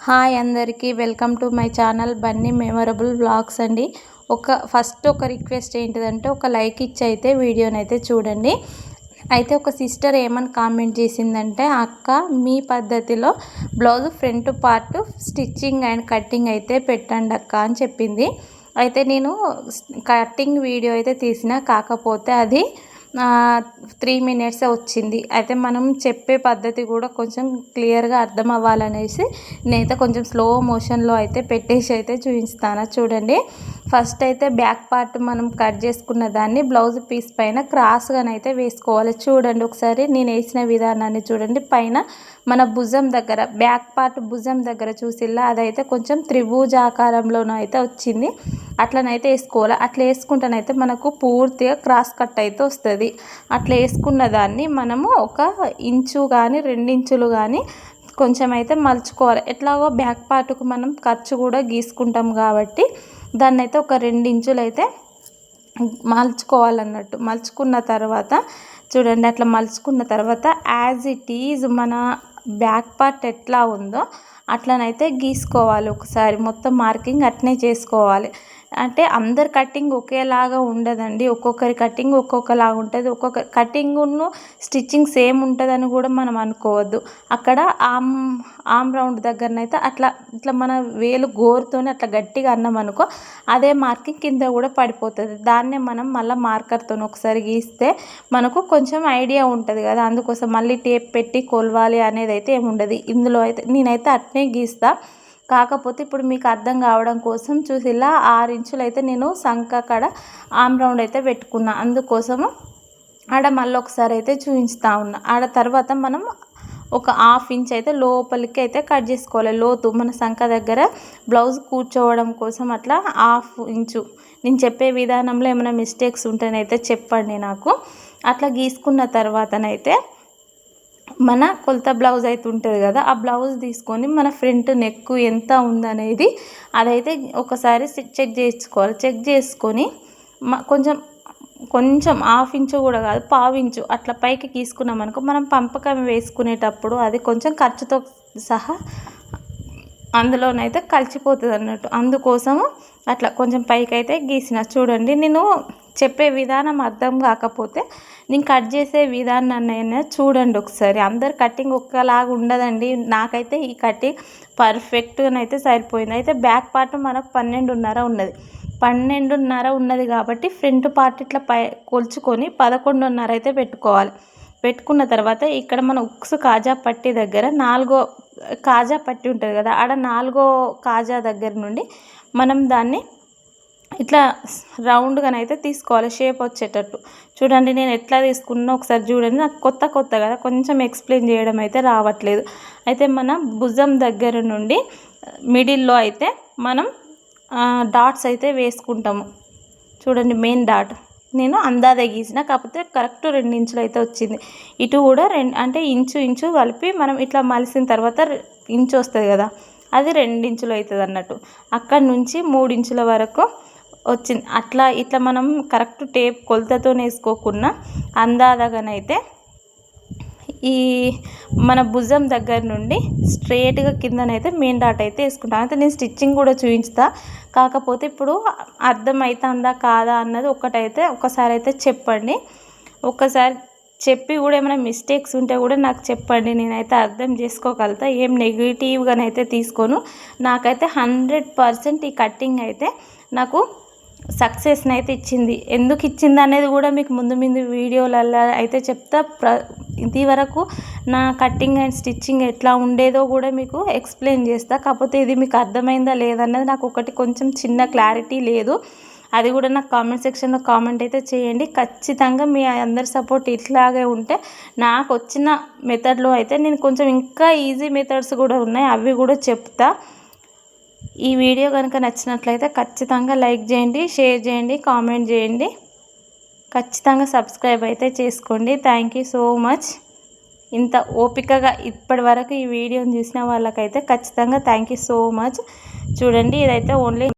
Hi అందరికీ welcome to my channel Bunny memorable blogs అండి. ఒక ఫస్ట్ ఒక రిక్వెస్ట్ ఏంటిదంటే ఒక లైక్ ఇచ్చి అయితే వీడియోని అయితే చూడండి. అయితే ఒక సిస్టర్ ఏమని కామెంట్ చేసిందంటే అక్క మీ పద్ధతిలో blouse front part stitching and cutting అయితే పెట్టండి అక్క అని చెప్పింది. అయితే నేను కటింగ్ వీడియో అయితే తీసిన కాకపోతే అది త్రీ మినిట్స్ వచ్చింది. అయితే మనం చెప్పే పద్ధతి కూడా కొంచెం క్లియర్గా అర్థం అవ్వాలనేసి నేనైతే కొంచెం స్లో మోషన్లో అయితే పెట్టేసి అయితే చూపిస్తాను. చూడండి. ఫస్ట్ అయితే బ్యాక్ పార్ట్ మనం కట్ చేసుకున్న దాన్ని బ్లౌజ్ పీస్ పైన క్రాస్గానైతే వేసుకోవాలి. చూడండి ఒకసారి నేను వేసిన విధానాన్ని చూడండి. పైన మన భుజం దగ్గర బ్యాక్ పార్ట్ భుజం దగ్గర చూసిల్లా అదైతే కొంచెం త్రిభుజాకారంలోనూ అయితే వచ్చింది. అట్లనైతే వేసుకోవాలి? అట్లా వేసుకుంటేనైతే మనకు పూర్తిగా క్రాస్ కట్ అయితే వస్తుంది. అట్లా వేసుకున్న దాన్ని మనము ఒక ఇంచు కానీ రెండించులు కానీ కొంచెం అయితే మలుచుకోవాలి. ఎట్లాగో బ్యాక్ పార్ట్కు మనం ఖర్చు కూడా గీసుకుంటాం కాబట్టి దాన్ని అయితే ఒక రెండించులు అయితే మలుచుకోవాలన్నట్టు. మలుచుకున్న తర్వాత చూడండి అట్లా మలుచుకున్న తర్వాత యాజ్ ఇట్ ఈజ్ మన బ్యాక్ పార్ట్ ఎట్లా ఉందో అట్లనైతే గీసుకోవాలి ఒకసారి. మొత్తం మార్కింగ్ అట్నే చేసుకోవాలి. అంటే అందరి కటింగ్ ఒకేలాగా ఉండదండి. ఒక్కొక్కరి కటింగ్ ఒక్కొక్కలాగా ఉంటుంది. ఒక్కొక్క కటింగ్ను స్టిచ్చింగ్ సేమ్ ఉంటుందని కూడా మనం అనుకోవద్దు. అక్కడ ఆమ్ ఆమ్ రౌండ్ దగ్గరనైతే అట్లా ఇట్లా మన వేలు గోరుతోనే అట్లా గట్టిగా అన్నాం అనుకో అదే మార్కింగ్ కింద కూడా పడిపోతుంది. దాన్నే మనం మళ్ళీ మార్కర్తో ఒకసారి గీస్తే మనకు కొంచెం ఐడియా ఉంటుంది కదా. అందుకోసం మళ్ళీ టేప్ పెట్టి కొలవాలి అనేది అయితే ఏముండదు. ఇందులో అయితే నేనైతే అట్నే గీస్తా. కాకపోతే ఇప్పుడు మీకు అర్థం కావడం కోసం చూసి ఇలా ఆరు ఇంచులు అయితే నేను సంఖ కాడ ఆమ్ రౌండ్ అయితే పెట్టుకున్నా. అందుకోసము ఆడ మళ్ళీ ఒకసారి అయితే చూపించుతా ఉన్నా. ఆడ తర్వాత మనం ఒక హాఫ్ ఇంచ్ అయితే లోపలికి అయితే కట్ చేసుకోవాలి. లోతు మన సంఖ దగ్గర బ్లౌజ్ కూర్చోవడం కోసం అట్లా హాఫ్ ఇంచు. నేను చెప్పే విధానంలో ఏమైనా మిస్టేక్స్ ఉంటేనైతే చెప్పండి నాకు. అట్లా గీసుకున్న తర్వాతనైతే మన కొలత బ్లౌజ్ అయితే ఉంటుంది కదా ఆ బ్లౌజ్ తీసుకొని మన ఫ్రంట్ నెక్ ఎంత ఉందనేది అదైతే ఒకసారి చెక్ చేసుకోవాలి చెక్ చేసుకొని కొంచెం కొంచెం హాఫ్ ఇంచు కూడా కాదు పావు ఇంచు అట్లా పైకి తీసుకున్నాం అనుకో మనం పంపకం వేసుకునేటప్పుడు అది కొంచెం ఖర్చుతో సహా అందులోనైతే కలిసిపోతుంది అన్నట్టు అందుకోసము అట్లా కొంచెం పైకి అయితే గీసిన. చూడండి నేను చెప్పే విధానం అర్థం కాకపోతే నేను కట్ చేసే విధానాన్ని చూడండి ఒకసారి. అందరు కటింగ్ ఒక్కలాగా ఉండదండి. నాకైతే ఈ కటింగ్ పర్ఫెక్ట్గానైతే సరిపోయింది. అయితే బ్యాక్ పార్ట్ మనకు పన్నెండున్నర ఉన్నది. పన్నెండున్నర ఉన్నది కాబట్టి ఫ్రంట్ పార్ట్ ఇట్లా పై కొలుచుకొని పదకొండున్నర అయితే పెట్టుకోవాలి. పెట్టుకున్న తర్వాత ఇక్కడ మన ఉక్స్ కాజా పట్టి దగ్గర నాలుగో కాజా పట్టి ఉంటుంది కదా ఆడ నాలుగో కాజా దగ్గర నుండి మనం దాన్ని ఇట్లా రౌండ్గానైతే తీసుకోవాలి షేప్ వచ్చేటట్టు. చూడండి నేను ఎట్లా తీసుకున్నా ఒకసారి చూడండి నాకు కొత్త కొత్త కదా కొంచెం ఎక్స్ప్లెయిన్ చేయడం అయితే రావట్లేదు. అయితే మన భుజం దగ్గర నుండి మిడిల్లో అయితే మనం డాట్స్ అయితే వేసుకుంటాము. చూడండి మెయిన్ డాట్. నేను అందాద గీసిన కాకపోతే కరెక్ట్ రెండు ఇంచులు అయితే వచ్చింది. ఇటు కూడా రెండు అంటే ఇంచు ఇంచు కలిపి మనం ఇట్లా మలిసిన తర్వాత ఇంచు వస్తుంది కదా అది రెండించులు అవుతుంది అన్నట్టు. అక్కడ నుంచి మూడు ఇంచుల వరకు వచ్చింది. అట్లా ఇట్లా మనం కరెక్ట్ టేప్ కొలతతో వేసుకోకుండా అందాదగానైతే ఈ మన భుజం దగ్గర నుండి స్ట్రేట్గా కిందనైతే మెయిన్ డాట్ అయితే వేసుకుంటాను అయితే నేను స్టిచ్చింగ్ కూడా చూపించుతా కాకపోతే ఇప్పుడు అర్థమవుతుందా కాదా అన్నది ఒకటైతే ఒకసారి అయితే చెప్పండి. ఒక్కసారి చెప్పి కూడా ఏమైనా మిస్టేక్స్ ఉంటే కూడా నాకు చెప్పండి. నేనైతే అర్థం చేసుకోగలుగుతా. ఏం నెగిటివ్గానైతే తీసుకోను. నాకైతే హండ్రెడ్ పర్సెంట్ ఈ కట్టింగ్ అయితే నాకు సక్సెస్ని అయితే ఇచ్చింది. ఎందుకు ఇచ్చింది అనేది కూడా మీకు ముందు ముందు వీడియోలలో అయితే చెప్తా. ప్ర ఇది వరకు నా కట్టింగ్ అండ్ స్టిచ్చింగ్ ఎట్లా ఉండేదో కూడా మీకు ఎక్స్ప్లెయిన్ చేస్తా. కాకపోతే ఇది మీకు అర్థమైందా లేదన్నది నాకు ఒకటి కొంచెం చిన్న క్లారిటీ లేదు. అది కూడా నాకు కామెంట్ సెక్షన్లో కామెంట్ అయితే చేయండి. ఖచ్చితంగా మీ అందరి సపోర్ట్ ఇట్లాగే ఉంటే నాకు వచ్చిన మెథడ్లో అయితే నేను కొంచెం ఇంకా ఈజీ మెథడ్స్ కూడా ఉన్నాయి. అవి కూడా చెప్తా. ఈ వీడియో కనుక నచ్చినట్లయితే ఖచ్చితంగా లైక్ చేయండి షేర్ చేయండి కామెంట్ చేయండి. ఖచ్చితంగా సబ్స్క్రైబ్ అయితే చేసుకోండి. థ్యాంక్ యూ సో మచ్ ఇంత ఓపికగా ఇప్పటి వరకు ఈ వీడియోని చూసిన వాళ్ళకైతే ఖచ్చితంగా థ్యాంక్ యూ సో మచ్ చూడండి ఇదైతే ఓన్లీ